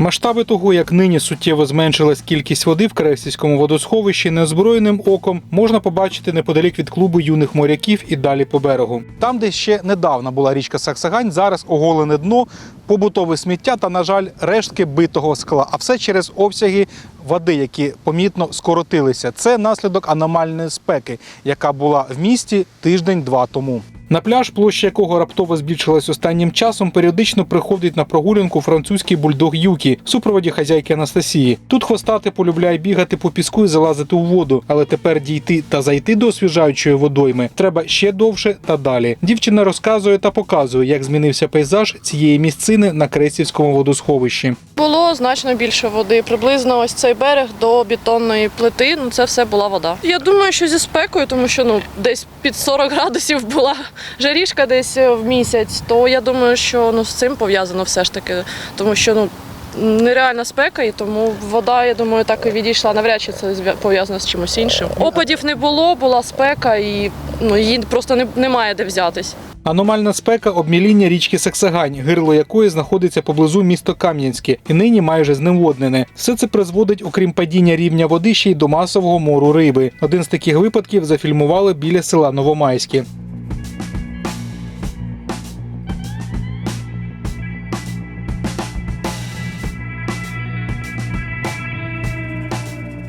Масштаби того, як нині суттєво зменшилась кількість води в Кресівському водосховищі, неозброєним оком можна побачити неподалік від клубу юних моряків і далі по берегу. Там, де ще недавно була річка Саксагань, зараз оголене дно, побутове сміття та, на жаль, рештки битого скла. А все через обсяги води, які помітно скоротилися. Це наслідок аномальної спеки, яка була в місті тиждень-два тому. На пляж, площа якого раптово збільшилась останнім часом, періодично приходить на прогулянку французький бульдог Юкі в супроводі хазяйки Анастасії. Тут хвостати полюбляє бігати по піску і залазити у воду, але тепер дійти та зайти до освіжаючої водойми треба ще довше та далі. Дівчина розказує та показує, як змінився пейзаж цієї місцини на Кресівському водосховищі. Було значно більше води. Приблизно ось цей берег до бетонної плити. Ну це все була вода. Я думаю, що зі спекою, тому що ну десь під 40 градусів була жарішка десь е, в місяць. То я думаю, що ну з цим пов'язано все ж таки, тому що ну. Нереальна спека, і тому вода, я думаю, так і відійшла. Навряд чи це пов'язано з чимось іншим. Опадів не було, була спека, і ну її просто не, немає де взятись. Аномальна спека обміління річки Саксагань, гирло якої знаходиться поблизу місто Кам'янське і нині майже зневоднене. Все це призводить, окрім падіння рівня води, ще й до масового мору риби. Один з таких випадків зафільмували біля села Новомайське.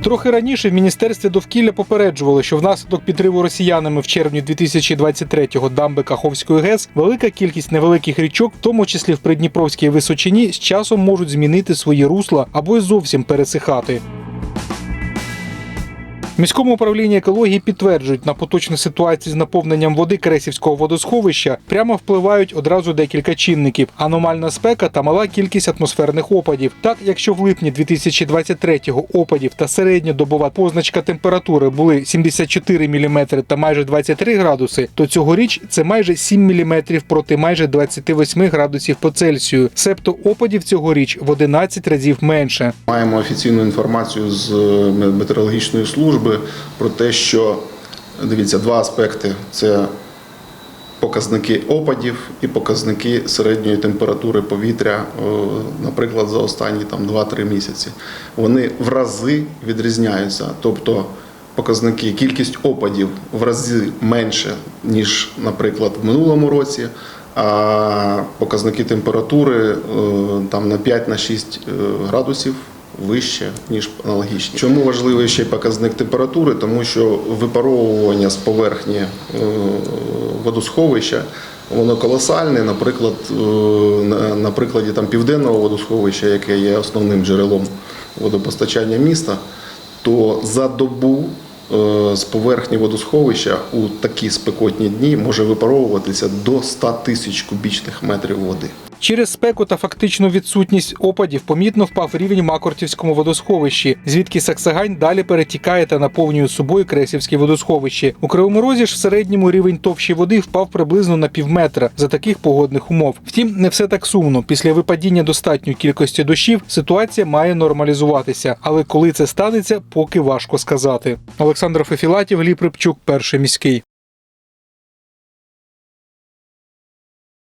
Трохи раніше в міністерстві довкілля попереджували, що внаслідок підриву росіянами в червні 2023-го дамби Каховської ГЕС велика кількість невеликих річок, в тому числі в Придніпровській височині, з часом можуть змінити свої русла або й зовсім пересихати. Міському управлінні екології підтверджують, на поточну ситуацію з наповненням води Кресівського водосховища прямо впливають одразу декілька чинників: аномальна спека та мала кількість атмосферних опадів. Так, якщо в липні 2023-го опадів та середньодобова позначка температури були 74 мм та майже 23 градуси, то цьогоріч це майже 7 мм проти майже 28 градусів по Цельсію. Себто опадів цьогоріч в 11 разів менше. Маємо офіційну інформацію з е, метеорологічної служби про те, що дивіться два аспекти: це показники опадів і показники середньої температури повітря, е, наприклад, за останні там 2-3 місяці. Вони в рази відрізняються. Тобто показники, кількість опадів в рази менше, ніж, наприклад, в минулому році. А показники температури е, там на 5-6 градусів вище, ніж аналогічні. Чому важливий ще показник температури? Тому що випаровування з поверхні е, водосховища воно колосальне. Наприклад, е, на, на прикладі там, південного водосховища, яке є основним джерелом водопостачання міста, то за добу е, з поверхні водосховища у такі спекотні дні може випаровуватися до 100 тисяч кубічних метрів води. Через спеку та фактичну відсутність опадів помітно впав рівень в Макортівському водосховищі, звідки Саксагань далі перетікає та наповнює собою Кресівське водосховище. У Кривому Розі ж в середньому рівень товщі води впав приблизно на півметра за таких погодних умов. Втім, не все так сумно. Після випадіння достатньої кількості дощів ситуація має нормалізуватися. Але коли це станеться, поки важко сказати. Олександр Фефілатів, Гліб Рибчук, перший міський.